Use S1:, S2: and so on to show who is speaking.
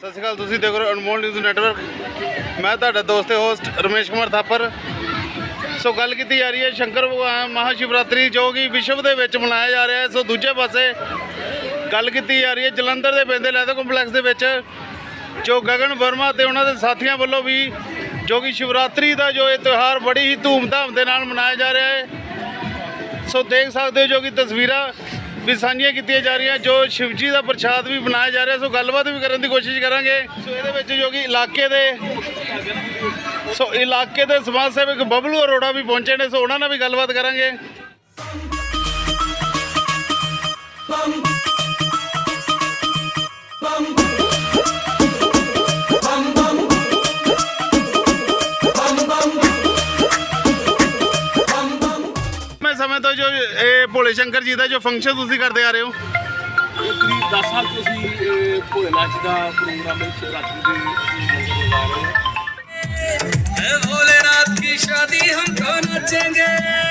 S1: ਸਤਿ ਸ਼੍ਰੀ ਅਕਾਲ, ਤੁਸੀਂ ਦੇਖ ਰਹੇ ਹੋ ਅਨਮੋਲ ਨਿਊਜ਼ ਨੈਟਵਰਕ। ਮੈਂ ਤੁਹਾਡਾ ਦੋਸਤ ਤੇ ਹੋਸਟ ਰਮੇਸ਼ ਕੁਮਾਰ ਥਾਪਰ। ਸੋ ਗੱਲ ਕੀਤੀ ਜਾ ਰਹੀ ਹੈ ਸ਼ੰਕਰ ਭਗਵਾਨ ਮਹਾਸ਼ਿਵਰਾਤਰੀ ਜੋ ਕਿ ਵਿਸ਼ਵ ਦੇ ਵਿੱਚ ਮਨਾਇਆ ਜਾ ਰਿਹਾ ਹੈ। ਸੋ ਦੂਜੇ ਪਾਸੇ ਗੱਲ ਕੀਤੀ ਜਾ ਰਹੀ ਹੈ ਜਲੰਧਰ ਦੇ ਪੈਂਦੇ ਲੈਦਰ ਕੰਪਲੈਕਸ ਦੇ ਵਿੱਚ, ਜੋ ਗਗਨ ਵਰਮਾ ਤੇ ਉਹਨਾਂ ਦੇ ਸਾਥੀਆਂ ਵੱਲੋਂ ਵੀ ਜੋ ਕਿ ਸ਼ਿਵਰਾਤਰੀ ਦਾ ਜੋ ਇਹ ਤਿਉਹਾਰ ਬੜੀ ਹੀ ਧੂਮਧਾਮ ਦੇ ਨਾਲ ਮਨਾਇਆ ਜਾ ਰਿਹਾ ਹੈ। ਸੋ ਦੇਖ ਸਕਦੇ ਹੋ ਜੋ ਕਿ ਤਸਵੀਰਾਂ ਵੀ ਸਾਂਝੀਆਂ ਕੀਤੀਆਂ ਜਾ ਰਹੀਆਂ, ਜੋ ਸ਼ਿਵਜੀ ਦਾ ਪ੍ਰਸ਼ਾਦ ਵੀ ਬਣਾਇਆ ਜਾ ਰਿਹਾ, ਸੋ ਗੱਲਬਾਤ ਵੀ ਕਰਨ ਦੀ ਕੋਸ਼ਿਸ਼ ਕਰਾਂਗੇ। ਸੋ ਇਹਦੇ ਵਿੱਚ ਜੋ ਕਿ ਇਲਾਕੇ ਦੇ ਸੋ ਇਲਾਕੇ ਦੇ ਸਮਾਜ ਸੇਵਕ ਬਬਲੂ ਅਰੋੜਾ ਵੀ ਪਹੁੰਚੇ ਨੇ, ਸੋ ਉਹਨਾਂ ਨਾਲ ਵੀ ਗੱਲਬਾਤ ਕਰਾਂਗੇ। ਲੰਮੇ ਸਮੇਂ ਤੋਂ ਜੋ ਇਹ ਭੋਲੇ ਸ਼ੰਕਰ ਜੀ ਦਾ ਜੋ ਫੰਕਸ਼ਨ ਤੁਸੀਂ ਕਰਦੇ ਆ ਰਹੇ ਹੋ?
S2: ਕਰੀਬ 10 ਸਾਲ ਤੋਂ ਅਸੀਂ ਇਹ ਭੋਲੇ ਨਾਚ ਦਾ ਪ੍ਰੋਗਰਾਮ ਵਿੱਚ ਰਾਤੀ ਦੇ ਲੰਗਰ
S3: ਭੋਲੇ ਨਾਥ ਦੀ ਸ਼ਾਦੀ ਹਮ ਤਾਂ ਨਾਚेंगे